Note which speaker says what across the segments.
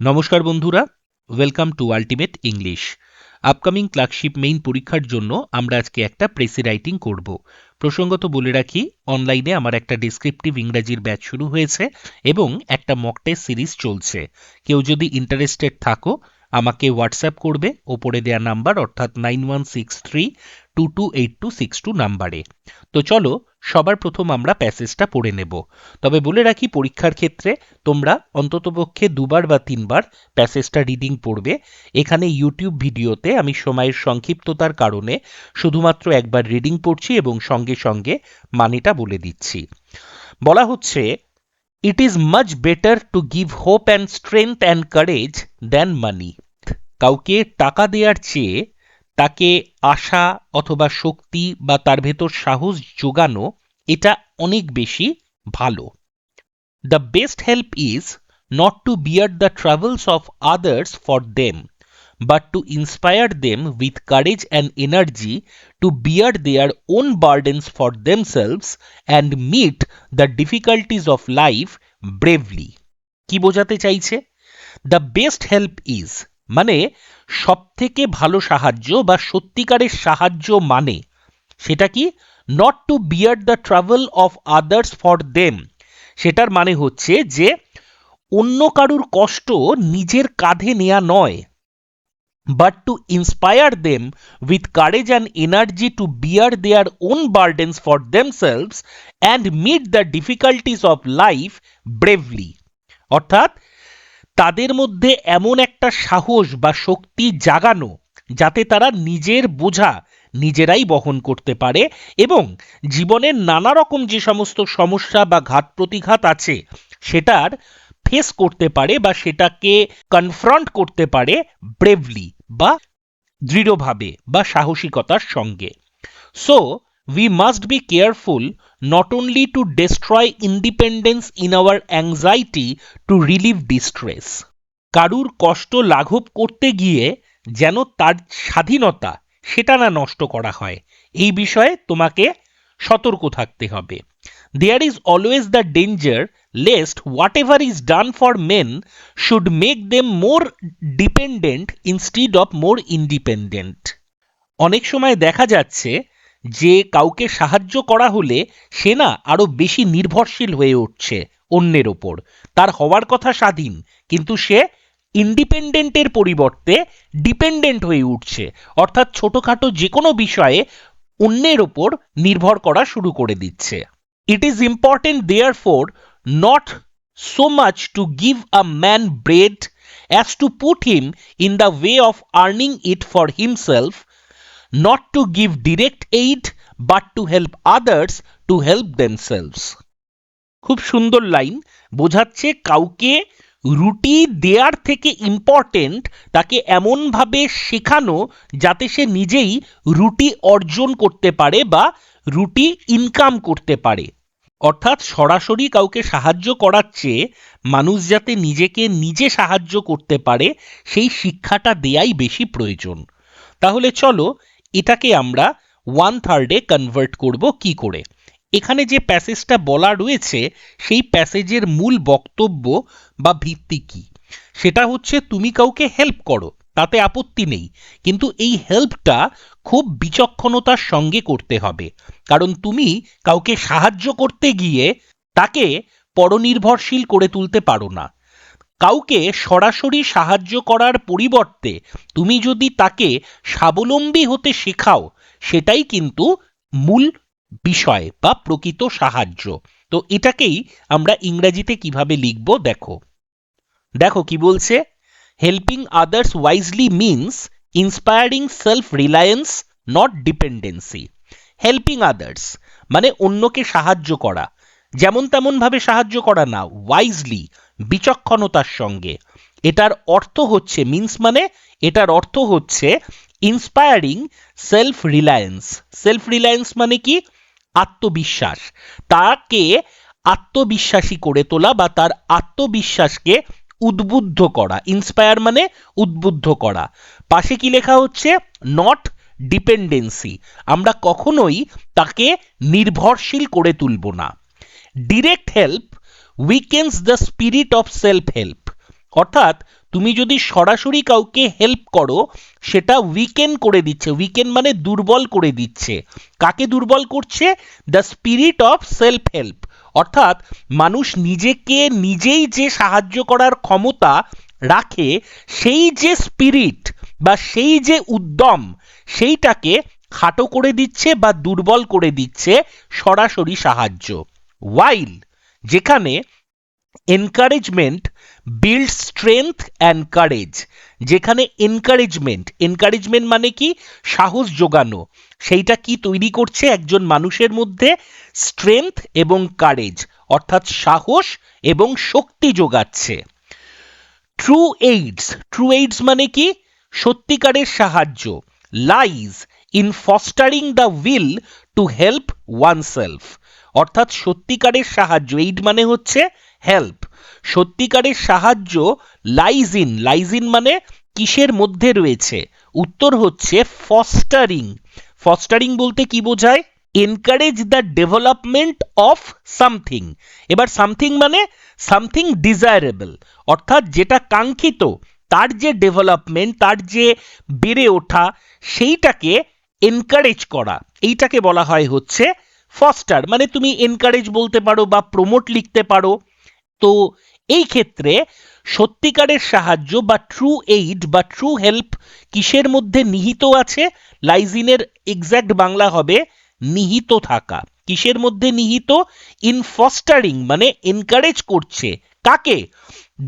Speaker 1: নমস্কার বন্ধুরা welcome to ultimate English upcoming clerkship main পরীক্ষার জন্য আমরা আজকে একটা প্রেসি রাইটিং করব। প্রসঙ্গত বলে রাখি অনলাইনে আমার একটা ডিসক্রিপটিভ ইংরাজির ব্যাচ শুরু হয়েছে এবং একটা মক টেস্ট সিরিজ চলছে। কেউ যদি ইন্টারেস্টেড থাকো, আমাকে হোয়াটসঅ্যাপ করবে, ওপরে দেওয়া নাম্বার অর্থাৎ nine one six three two two eight two six two নাম্বারে তো চলো সবার প্রথম আমরা প্যাসেজটা পড়ে নেব। তবে বলে রাখি, পরীক্ষার ক্ষেত্রে তোমরা অন্ততপক্ষে দুবার বা তিনবার প্যাসেজটা রিডিং পড়বে। এখানে ইউটিউব ভিডিওতে আমি সময়ের সংক্ষিপ্ততার কারণে শুধুমাত্র একবার রিডিং পড়ছি এবং সঙ্গে সঙ্গে মানেটা বলে দিচ্ছি। বলা হচ্ছে it is much better to give hope and strength and courage than money কাউকে টাকা দেওয়ার চেয়ে তাকে আশা অথবা শক্তি বা তার ভেতর সাহস জোগানো, এটা অনেক বেশি ভালো। The best help is not to bear the travails of others for them but to inspire them with courage and energy to bear their own burdens for themselves and meet the difficulties of life bravely কি বোঝাতে চাইছে? The best help is মানে সব থেকে ভালো সাহায্য বা সত্যিকারের সাহায্য মানে সেটা কি? Not to bear the travail of others for them সেটার মানে হচ্ছে যে অন্য কারুর কষ্ট নিজের কাঁধে নেয়া নয়। But to inspire them with courage and energy to bear their own burdens for themselves and meet the difficulties of life bravely অর্থাৎ তাদের মধ্যে এমন একটা সাহস বা শক্তি জাগানো যাতে তারা নিজের বোঝা নিজেরাই বহন করতে পারে এবং জীবনের নানা রকম যে সমস্ত সমস্যা বা ঘাত প্রতিঘাত আছে সেটার ফেস করতে পারে বা সেটাকে কনফ্রন্ট করতে পারে ব্রেভলি বা দৃঢ়ভাবে বা সাহসিকতার সঙ্গে। So we must be careful not only to destroy independence in our anxiety to relieve distress কারুর কষ্ট লাঘব করতে গিয়ে যেন তার স্বাধীনতা, সেটা না নষ্ট করা হয়। এই বিষয়ে তোমাকে সতর্ক থাকতে হবে। There is always the danger lest whatever is done for men should make them more dependent instead of more independent. অনেক সময় দেখা যাচ্ছে যে কাউকে সাহায্য করা হলে সে না আরও বেশি নির্ভরশীল হয়ে উঠছে অন্যের ওপর। তার হওয়ার কথা স্বাধীন কিন্তু সে ইন্ডিপেন্ডেন্টের পরিবর্তে ডিপেন্ডেন্ট হয়ে উঠছে। অর্থাৎ ছোটখাটো যে কোনো বিষয়ে অন্যের ওপর নির্ভর করা শুরু করে দিচ্ছে। It is important therefore not so much to give a man bread as to put him in the way of earning it for himself, not to give direct aid, but to help others to help themselves. খুব সুন্দর line বোঝাচ্ছে কাউকে রুটি দেয়ার থেকে important তাকে এমনভাবে শেখানো যাতে সে নিজেই রুটি অর্জন করতে পারে বা রুটি ইনকাম করতে পারে অর্থাৎ সরাসরি কাউকে সাহায্য করার চেয়ে মানুষ যাতে নিজেকে নিজে সাহায্য করতে পারে, সেই শিক্ষাটা দেয়াই বেশি প্রয়োজন তাহলে চলো এটাকে আমরা ওয়ান থার্ডে কনভার্ট করব কি করে? এখানে যে প্যাসেজটা বলা রয়েছে, সেই প্যাসেজের মূল বক্তব্য বা ভিত্তি কি? সেটা হচ্ছে তুমি কাউকে হেল্প করো, তাতে আপত্তি নেই। কিন্তু এই হেল্পটা খুব বিচক্ষণতার সঙ্গে করতে হবে। কারণ তুমি কাউকে সাহায্য করতে গিয়ে তাকে পরনির্ভরশীল করে তুলতে পারো না। কাউকে সরাসরি সাহায্য করার পরিবর্তে তুমি যদি তাকে স্বাবলম্বী হতে শেখাও, সেটাই কিন্তু মূল বিষয় বা প্রকৃত সাহায্য। তো এটাকেই আমরা ইংরেজিতে কীভাবে লিখব দেখো। দেখো কি বলছে? Helping others wisely means inspiring self reliance not dependency helping others মানে অন্যকে সাহায্য করা। যেমন তেমন ভাবে সাহায্য করা না ওয়াইজলি বিচক্ষণতার সঙ্গে। এটার অর্থ হচ্ছে মিন্স মানে এটার অর্থ হচ্ছে inspiring self reliance self reliance মানে কি? আত্মবিশ্বাস। তাকে আত্মবিশ্বাসী করে তোলা বা তার আত্মবিশ্বাসকে উদ্বুদ্ধ করা। ইন্সপায়ার মানে উদ্বুদ্ধ করা। পাশে কি লেখা হচ্ছে? নট ডিপেন্ডেন্সি আমরা কখনোই তাকে নির্ভরশীল করে তুলব না। Direct help weakens the spirit of self help অর্থাৎ তুমি যদি সরাসরি কাউকে হেল্প করো, সেটা উইকেন করে দিচ্ছে। উইকেন মানে দুর্বল করে দিচ্ছে। কাকে দুর্বল করছে? The spirit of self help অর্থাৎ মানুষ নিজেকে নিজেই যে সাহায্য করার ক্ষমতা রাখে, সেই যে স্পিরিট বা সেই যে উদ্যম, সেইটাকে খাটো করে দিচ্ছে বা দুর্বল করে দিচ্ছে সরাসরি সাহায্য। ওয়াইল যেখানে encouragement build strength and courage যেখানে এনকারেজমেন্ট এনকারেজমেন্ট মানে কি? সাহস যোগানো সেইটা কি তৈরি করছে একজন মানুষের মধ্যে? স্ট্রেংথ এবং কারেজ অর্থাৎ সাহস এবং শক্তি যোগাচ্ছে। ট্রু এইডস ট্রু এইডস মানে কি? সত্যিকারের সাহায্য। Lies in fostering the will to help oneself অর্থাৎ সত্যিকারের সাহায্য, এইড মানে হচ্ছে হেল্প সত্যিকারের সাহায্য লাইজ ইন লাইজ ইন মানে কিসের মধ্যে রয়েছে? উত্তর হচ্ছে ফস্টারিং ফস্টারিং বলতে কি বোঝায়? Encourage the development of something এবার সামথিং মানে সামথিং ডিজায়ারেবল অর্থাৎ যেটা কাঙ্ক্ষিত, তার যে ডেভেলপমেন্ট তার যে বেড়ে ওঠা, সেইটাকে এনকারেজ করা। এইটাকে বলা হয় হচ্ছে ফস্টার মানে তুমি এনকারেজ বলতে পারো বা প্রমোট লিখতে পারো, তো এই ক্ষেত্রে সত্যিকারের সাহায্য বা ট্রু এইড বা ট্রু হেল্প কিসের মধ্যে নিহিত আছে? লাইজিনের এক্স্যাক্ট বাংলা হবে নিহিত থাকা। কিসের মধ্যে নিহিত? ইন ফস্টারিং মানে এনকারেজ করছে। কাকে?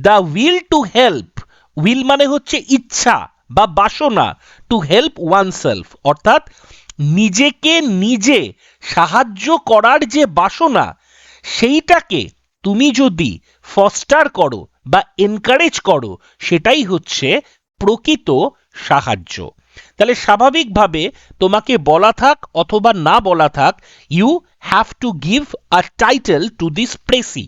Speaker 1: The will to help will মানে হচ্ছে ইচ্ছা বা বাসনা। টু হেল্প ওয়ান সেলফ অর্থাৎ নিজেকে নিজে সাহায্য করার যে বাসনা, সেইটাকে তুমি যদি ফস্টার করো বা এনকারেজ করো, সেটাই হচ্ছে প্রকৃত সাহায্য। তাহলে স্বাভাবিকভাবে তোমাকে বলা থাক অথবা না বলা থাক you have to give a title to this precis.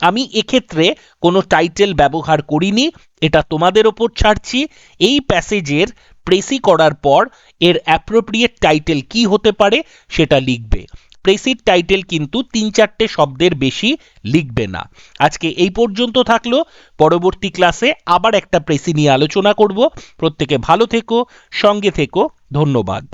Speaker 1: আমি এক্ষেত্রে কোনো টাইটেল ব্যবহার করিনি, এটা তোমাদের ওপর ছাড়ছি। এই প্যাসেজের প্রেসি করার পর এর অ্যাপ্রোপ্রিয়েট টাইটেল কি হতে পারে সেটা লিখবে। প্রেসির টাইটেল কিন্তু তিন চারটে শব্দের বেশি লিখবে না। আজকে এই পর্যন্ত থাকল। পরবর্তী ক্লাসে আবার একটা প্রেসি নিয়ে আলোচনা করব। প্রত্যেকে ভালো থেকো, সঙ্গে থেকো। ধন্যবাদ।